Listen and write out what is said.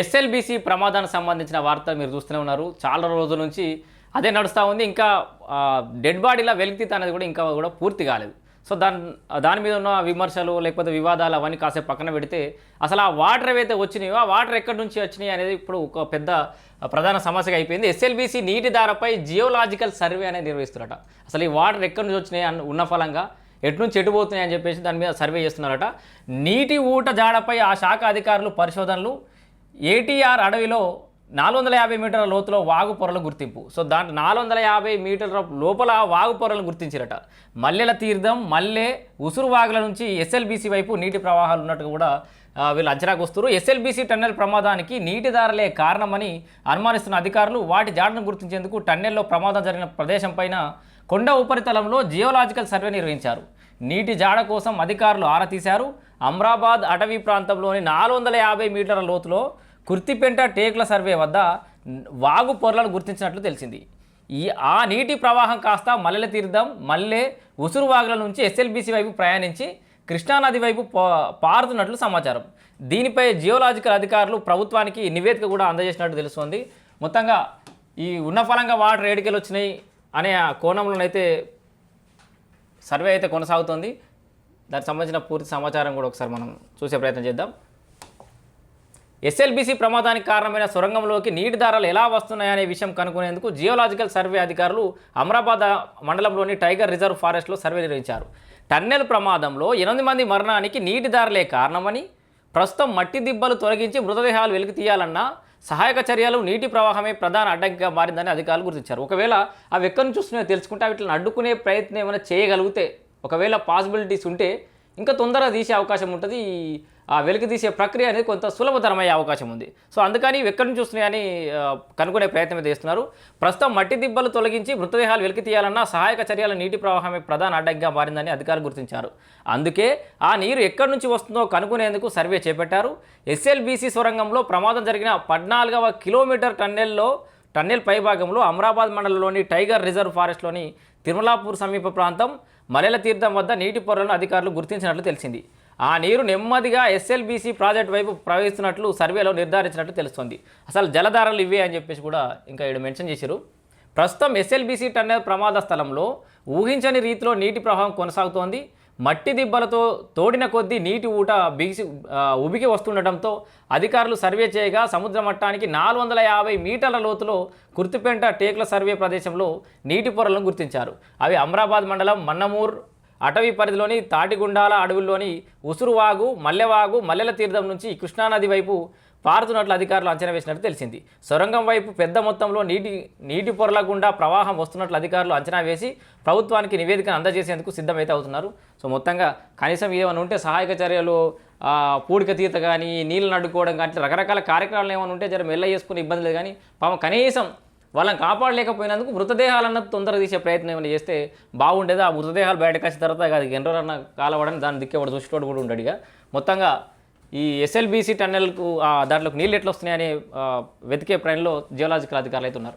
SLBC ప్రమాదానికి సంబంధించిన వార్త మీరు చూస్తూనే ఉన్నారు. చాలా రోజుల నుంచి అదే నడుస్తూ ఉంది. ఇంకా డెడ్ బాడీలా వెలికితీత అనేది కూడా ఇంకా కూడా పూర్తి కాలేదు. సో దాని దాని మీద ఉన్న విమర్శలు లేకపోతే వివాదాలు అవన్నీ కాసేపు పక్కన పెడితే అసలు ఆ వాటర్ ఏవైతే వచ్చినాయో ఆ వాటర్ ఎక్కడి నుంచి వచ్చినాయి అనేది ఇప్పుడు ఒక పెద్ద ప్రధాన సమస్యగా అయిపోయింది. ఎస్ఎల్బిసి నీటి ధారపై జియోలాజికల్ సర్వే అనేది నిర్వహిస్తున్నారట. అసలు ఈ వాటర్ ఎక్కడి నుంచి వచ్చినాయి అన్న ఉన్న ఫలంగా ఎటు నుంచి ఎటుపోతున్నాయి అని చెప్పేసి దాని మీద సర్వే చేస్తున్నారట. నీటి ఊట జాడపై ఆ శాఖ అధికారులు పరిశోధనలు ఏటీఆర్ అడవిలో నాలుగు వందల యాభై మీటర్ల లోతులో వాగు పొరల గుర్తింపు. సో దాంట్లో నాలుగు వందల యాభై మీటర్ల లోపల వాగు పొరలను గుర్తించారట. మల్లెల తీర్థం మల్లె ఉసురు వాగుల నుంచి ఎస్ఎల్బీసీ వైపు నీటి ప్రవాహాలు ఉన్నట్టు కూడా వీళ్ళు అంచనాకు వస్తారు ఎస్ఎల్బీసీ టన్నెల్ ప్రమాదానికి నీటి దారలే కారణమని అనుమానిస్తున్న అధికారులు వాటి జాడను గుర్తించేందుకు టన్నెల్లో ప్రమాదం జరిగిన ప్రదేశం పైన కొండ ఉపరితలంలో జియోలాజికల్ సర్వే నిర్వహించారు. నీటి జాడ కోసం అధికారులు ఆరా తీశారు. అమ్రాబాద్ అటవీ ప్రాంతంలోని నాలుగు వందల యాభై మీటర్ల లోతులో కుర్తిపెంట టేకుల సర్వే వద్ద వాగు పొరలను గుర్తించినట్లు తెలిసింది. ఈ ఆ నీటి ప్రవాహం కాస్త మల్లెల తీర్థం మల్లె ఉసురు వాగుల నుంచి ఎస్ఎల్బీసీ వైపు ప్రయాణించి కృష్ణానది వైపు పారుతున్నట్లు సమాచారం. దీనిపై జియోలాజికల్ అధికారులు ప్రభుత్వానికి నివేదిక కూడా అందజేసినట్టు తెలుస్తోంది. మొత్తంగా ఈ ఉన్న ఫలంగా వాటర్ ఏడికలు వచ్చినాయి అనే ఆ కోణంలోనైతే సర్వే అయితే కొనసాగుతోంది. దానికి సంబంధించిన పూర్తి సమాచారం కూడా ఒకసారి మనం చూసే ప్రయత్నం చేద్దాం. ఎస్ఎల్బీసీ ప్రమాదానికి కారణమైన సొరంగంలోకి నీటి దారాలు ఎలా వస్తున్నాయనే విషయం కనుక్కునేందుకు జియోలాజికల్ సర్వే అధికారులు అమరాబాద్ మండలంలోని టైగర్ రిజర్వ్ ఫారెస్ట్లో సర్వే నిర్వహించారు. టన్నెల్ ప్రమాదంలో ఎనిమిది మంది మరణానికి నీటి దారులే కారణమని ప్రస్తుతం మట్టి దిబ్బలు తొలగించి మృతదేహాలు వెలికి తీయాలన్నా సహాయక చర్యలు నీటి ప్రవాహమే ప్రధాన అడ్డంకిగా మారిందని అధికారులు గుర్తించారు. ఒకవేళ అవి ఎక్కడి నుంచి వస్తున్నాయో తెలుసుకుంటే వీటిని అడ్డుకునే ప్రయత్నం ఏమైనా చేయగలిగితే ఒకవేళ పాసిబిలిటీస్ ఉంటే ఇంకా తొందరగా తీసే అవకాశం ఉంటుంది. ఆ వెలికి తీసే ప్రక్రియ అనేది కొంత సులభతరమయ్యే అవకాశం ఉంది. సో అందుకని ఎక్కడి నుంచి వస్తున్నాయని కనుగొనే కనుక్కునే ప్రయత్నం చేస్తున్నారు. ప్రస్తుతం మట్టి దిబ్బలు తొలగించి మృతదేహాలు వెలికి తీయాలన్నా సహాయక చర్యల నీటి ప్రవాహమే ప్రధాన అడ్డంగా మారిందని అధికారులు గుర్తించారు. అందుకే ఆ నీరు ఎక్కడి నుంచి వస్తుందో కనుక్కునేందుకు సర్వే చేపట్టారు. ఎస్ఎల్బీసీ సొరంగంలో ప్రమాదం జరిగిన పద్నాలుగవ కిలోమీటర్ టన్నెల్లో టన్నెల్ పైభాగంలో అమరాబాద్ మండలంలోని టైగర్ రిజర్వ్ ఫారెస్ట్లోని తిరుమలాపూర్ సమీప ప్రాంతం మలెల తీర్థం వద్ద నీటి పొరలను అధికారులు గుర్తించినట్లు తెలిసింది. ఆ నీరు నెమ్మదిగా ఎస్ఎల్బీసీ ప్రాజెక్ట్ వైపు ప్రవహిస్తున్నట్లు సర్వేలో నిర్ధారించినట్లు తెలుస్తోంది. అసలు జలధారలు ఇవే అని చెప్పేసి కూడా ఇంకా ఇక్కడ మెన్షన్ చేశారు. ప్రస్తుతం ఎస్ఎల్బీసీ టన్నెల్ ప్రమాద స్థలంలో ఊహించని రీతిలో నీటి ప్రవాహం కొనసాగుతోంది. మట్టి దిబ్బలతో తోడిన కొద్దీ నీటి ఊట బిగిసి ఉబికి వస్తుండటంతో అధికారులు సర్వే చేయగా సముద్ర మట్టానికి నాలుగు వందల యాభై మీటర్ల లోతులో కుర్తిపెంట టేకుల సర్వే ప్రదేశంలో నీటి పొరలను గుర్తించారు. అవి అమరాబాద్ మండలం మన్నమూర్ అటవీ పరిధిలోని తాటిగుండాల అడవుల్లోని ఉసురువాగు మల్లెవాగు మల్లెల తీర్థం నుంచి కృష్ణానది వైపు పారుతున్నట్లు అధికారులు అంచనా వేసినట్టు తెలిసింది. సొరంగం వైపు పెద్ద మొత్తంలో నీటి నీటి పొరల గుండా ప్రవాహం వస్తున్నట్లు అధికారులు అంచనా వేసి ప్రభుత్వానికి నివేదికను అందజేసేందుకు సిద్ధమైతే అవుతున్నారు. సో మొత్తంగా కనీసం ఏమైనా ఉంటే సహాయక చర్యలు పూడిక తీత కానీ నీళ్ళు అడ్డుకోవడం కానీ రకరకాల కార్యక్రమాలు ఏమైనా ఉంటే జర మెల్ల చేసుకునే ఇబ్బంది లేదు. కానీ పాపం కనీసం వాళ్ళని కాపాడలేకపోయినందుకు మృతదేహాలన్నది తొందరగా తీసే ప్రయత్నం ఏమైనా చేస్తే బాగుండేది? ఆ మృతదేహాలు బయటకు వచ్చిన తర్వాత అది ఎన్నరన్న కాలవడని దాన్ని దిక్కేవాడు చూసేటోడు కూడా ఉండడు ఇక. మొత్తంగా ఈ ఎస్ఎల్బీసీ టన్నెల్కు దాంట్లోకి నీళ్ళు ఎట్లా వస్తున్నాయని వెతికే ప్రయాణంలో జియోలాజికల్ అధికారులు అయితే ఉన్నారు.